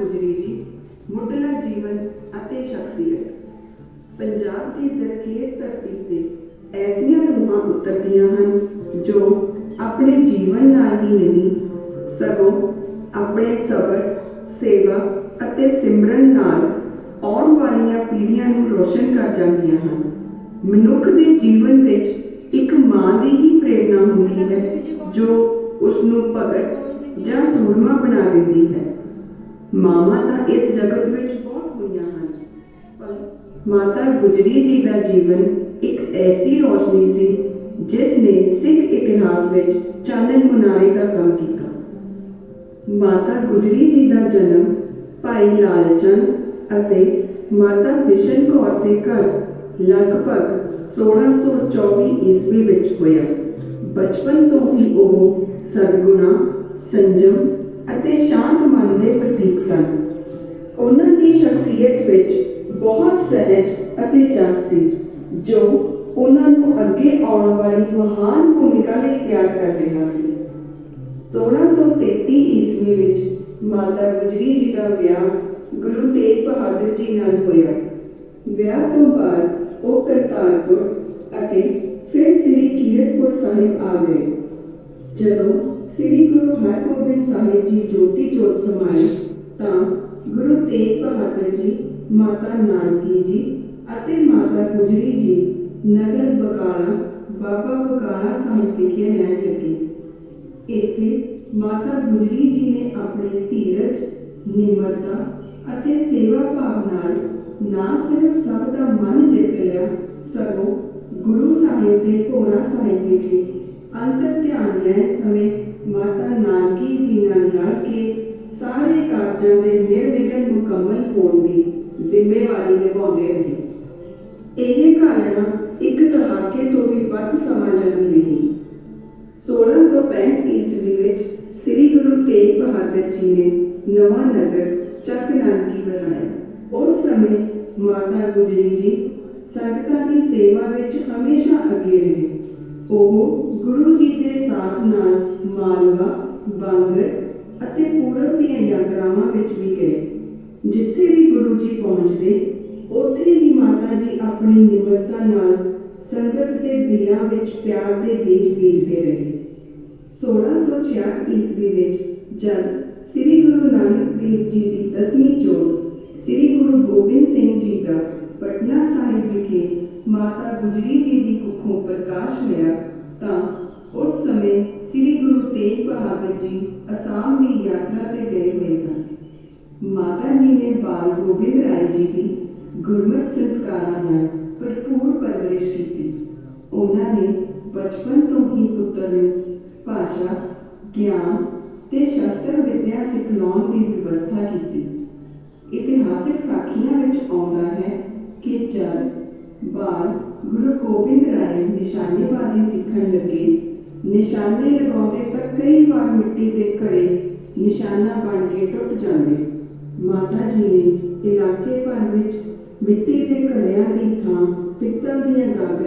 ਗੁਜਰੀ ਜੀ, ਮੁੱਢਲਾ ਜੀਵਨ ਅਤੇ ਸ਼ਖਸੀਅਤ। ਪੰਜਾਬ ਦੀ ਜ਼ਰਖੇਜ਼ ਧਰਤੀ ਤੇ ਐਸੀਆਂ ਰੂਹਾਂ ਉਤਰਦੀਆਂ ਹਨ ਜੋ ਆਪਣੇ ਜੀਵਨ ਨਾਲ ਹੀ ਨਹੀਂ, ਸਗੋਂ ਆਪਣੇ ਸਬਰ, ਸੇਵਾ ਅਤੇ ਸਿਮਰਨ ਨਾਲ ਆਉਣ ਵਾਲੀਆਂ ਪੀੜ੍ਹੀਆਂ ਨੂੰ ਰੋਸ਼ਨ ਕਰ ਜਾਂਦੀਆਂ ਹਨ। ਮਨੁੱਖ ਦੇ ਜੀਵਨ ਵਿੱਚ ਇੱਕ ਮਾਂ ਦੀ ਹੀ ਪ੍ਰੇਰਣਾ ਹੁੰਦੀ ਹੈ ਜੋ ਉਸ ਨੂੰ ਭਗਤ ਜਾਂ ਸੂਰਮਾ ਬਣਾ ਦਿੰਦੀ ਹੈ। ਮਾਵਾਂ ਤਾਂ ਇਸ ਜਗਤ ਵਿੱਚ ਬਹੁਤ ਹੋਈਆਂ ਹਨ। ਪਰ ਮਾਤਾ ਗੁਜਰੀ ਜੀ ਦਾ ਜੀਵਨ ਇੱਕ ਐਸੀ ਰੋਸ਼ਨੀ ਸੀ, ਜਿਸ ਨੇ ਸਿੱਖ ਇਤਿਹਾਸ ਵਿੱਚ ਚਾਨਣ ਮੁਨਾਰੇ ਦਾ ਕੰਮ ਕੀਤਾ। ਮਾਤਾ ਗੁਜਰੀ ਜੀ ਦਾ ਜਨਮ ਭਾਈ ਲਾਲ ਚੰਦ ਅਤੇ ਮਾਤਾ ਬਿਸ਼ਨ ਕੌਰ ਦੇ ਘਰ ਲਗਭਗ 1624 ਈਸਵੀ ਵਿੱਚ ਹੋਇਆ। ਬਚਪਨ ਤੋਂ ਹੀ ਉਹ ਸਰਗੁਣਾ, ਸੰਜਮ ਅਤੇ ਸ਼ਾਂਤ ਮਨ ਦੇ ਪ੍ਰਤੀਕ ਸਨ। ਉਹਨਾਂ ਦੀ ਸ਼ਖਸੀਅਤ ਵਿੱਚ ਬਹੁਤ ਸਹਿਜ ਅਤੇ ਜਸ ਸੀ, ਜੋ ਉਹਨਾਂ ਨੂੰ ਅੱਗੇ ਆਉਣ ਵਾਲੀ ਮਹਾਨ ਭੂਮਿਕਾ ਲਈ ਤਿਆਰ ਕਰ ਰਿਹਾ ਸੀ। 1633 ਈਸਵੀ ਵਿੱਚ ਮਾਤਾ ਗੁਜਰੀ ਜੀ ਦਾ ਵਿਆਹ ਗੁਰੂ ਤੇਗ ਬਹਾਦਰ ਜੀ ਨਾਲ ਹੋਇਆ। ਵਿਆਹ ਤੋਂ ਬਾਅਦ ਉਹ ਕਰਤਾਰਪੁਰ ਅਤੇ ਫਿਰ ਸ੍ਰੀ ਕੀਰਤਪੁਰ ਸਾਹਿਬ ਆ ਗਏ। ਜਦੋਂ ਸ੍ਰੀ ਗੁਰੂ ਹਰਗੋਬਿੰਦ ਸਾਹਿਬ ਜੀ ਜੋਤੀ ਜੋਤ ਸਮਾਏ, ਤਾਂ ਗੁਰੂ ਤੇਗ ਬਹਾਦਰ ਜੀ, ਮਾਤਾ ਨਾਨਕੀ ਜੀ ਅਤੇ ਮਾਤਾ ਗੁਜਰੀ ਜੀ ਨਗਰ ਬਕਾਲਾ, ਬਾਬਾ ਬਕਾਲਾ ਸਾਹਿਬ ਵਿਖੇ ਰਹਿਣ ਲੱਗੇ। ਇੱਥੇ ਮਾਤਾ ਗੁਜਰੀ ਜੀ ਨੇ ਆਪਣੇ ਧੀਰਜ, ਨਿਮਰਤਾ ਅਤੇ ਸੇਵਾ ਭਾਵ ਨਾਲ ਨਾ ਸਿਰਫ ਸਭ ਦਾ ਮਨ ਜਿੱਤ ਲਿਆ, ਸਗੋਂ ਗੁਰੂ ਸਾਹਿਬ ਦੇ ਭੋਰਾ ਸਾਹਿਬ ਵਿਖੇ ਅੰਤਰ ਧਿਆਨ ਲੈਣ ਸਾਰੇ ਕਾਰਜਾਂ ਦੇ ਨਿਰਵਿਘਨ ਮੁਕੰਮਲ ਹੋਣ ਦੀ ਜ਼ਿੰਮੇਵਾਰੀ ਨਿਭਾਉਂਦੇ ਰਹੇ ਇਹ ਘਾਲਣਾ ਇੱਕ ਦਹਾਕੇ ਤੋਂ ਵੀ ਵੱਧ ਸਮਾਂ ਚੱਲੀ ਰਹੀ 1665 ਈਸਵੀ ਵਿੱਚ ਸ੍ਰੀ ਗੁਰੂ ਤੇਗ ਬਹਾਦਰ ਜੀ ਨੇ ਨਵਾਂ ਨਗਰ ਚੱਕ ਨਾਨਕੀ ਬਣਾਇਆ ਉਸ ਸਮੇਂ ਮਾਤਾ ਗੁਜਰੀ ਜੀ ਸੰਗਤਾਂ ਦੀ ਸੇਵਾ ਵਿੱਚ ਹਮੇਸ਼ਾ ਅੱਗੇ ਰਹੇ ਉਹ ਗੁਰੂ ਜੀ ਦੇ ਸਾਥ ਨਾਲ ਮਾਲਵਾ ਬਾਂਗਰ ਅਤੇ ਪੂਰਬ ਦੀਆਂ ਯਾਤਰਾਵਾਂ ਵਿੱਚ ਵੀ ਗਏ। ਜਿੱਥੇ ਵੀ ਗੁਰੂ ਜੀ ਪਹੁੰਚਦੇ, ਉੱਥੇ ਹੀ ਮਾਤਾ ਜੀ ਆਪਣੀ ਨਿਮਰਤਾ ਨਾਲ ਸੰਗਤ ਦੇ ਦਿਲਾਂ ਵਿੱਚ ਪਿਆਰ ਦੇ ਬੀਜ ਬੀਜਦੇ ਰਹੇ। 1666 ਈਸਵੀ ਵਿੱਚ ਜਦ ਸ੍ਰੀ ਗੁਰੂ ਨਾਨਕ ਦੇਵ ਜੀ ਦੀ ਦਸਵੀਂ ਚੋਣ ਸ੍ਰੀ ਗੁਰੂ ਗੋਬਿੰਦ ਸਿੰਘ ਜੀ ਦਾ ਪਟਨਾ ਸਾਹਿਬ ਵਿਖੇ ਮਾਤਾ ਗੁਜਰੀ ਜੀ ਦੀ ਕੁੱਖੋਂ ਪ੍ਰਕਾਸ਼ ਹੋਇਆ, ਤਾਂ ਉਸ ਸਮੇਂ ਤੇਗ ਬਹਾਦਰ ਜੀ ਅਸਾਮ ਦੀ ਯਾਤਰਾ ਤੇ ਗਏ ਹੋਏ ਸਨ ਮਾਤਾ ਜੀ ਨੇ ਬਾਲ ਗੋਬਿੰਦ ਰਾਏ ਜੀ ਦੀ ਗੁਰਮਤਿ ਸੰਸਕਾਰਾਂ ਨਾਲ ਭਰਪੂਰ ਪਰਵਰਿਸ਼ ਕੀਤੀ। ਉਹਨਾਂ ਨੇ ਬਚਪਨ ਤੋਂ ਹੀ ਪੁੱਤਰ ਨੂੰ ਭਾਸ਼ਾ, ਗਿਆਨ ਤੇ ਸ਼ਸਤਰ ਵਿੱਦਿਆ ਸਿਖਲਾਉਣ ਦੀ ਵਿਵਸਥਾ ਕੀਤੀ। ਇਤਿਹਾਸਿਕ ਸਾਖੀਆਂ ਵਿੱਚ ਆਉਂਦਾ ਹੈ ਕਿ ਜਦ ਬਾਲ ਗੁਰੂ ਗੋਬਿੰਦ ਰਾਏ ਨਿਸ਼ਾਨੇਬਾਜ਼ੀ ਸਿੱਖਣ ਲੱਗੇ ਨਿਸ਼ਾਨੇ ਲਗਾਉਂਦੇ ਤਾਂ ਕਈ ਵਾਰ ਮਿੱਟੀ ਦੇ ਘੜੇ ਨਿਸ਼ਾਨਾ ਬਣ ਕੇ ਟੁੱਟ ਜਾਂਦੇ। ਮਾਤਾ ਜੀ ਨੇ ਇਲਾਕੇ ਭਰ ਵਿੱਚ ਮਿੱਟੀ ਦੇ ਘੜਿਆਂ ਦੀ ਥਾਂ ਪਿੱਤਲ ਦੀਆਂ ਗਾਗਰਾਂ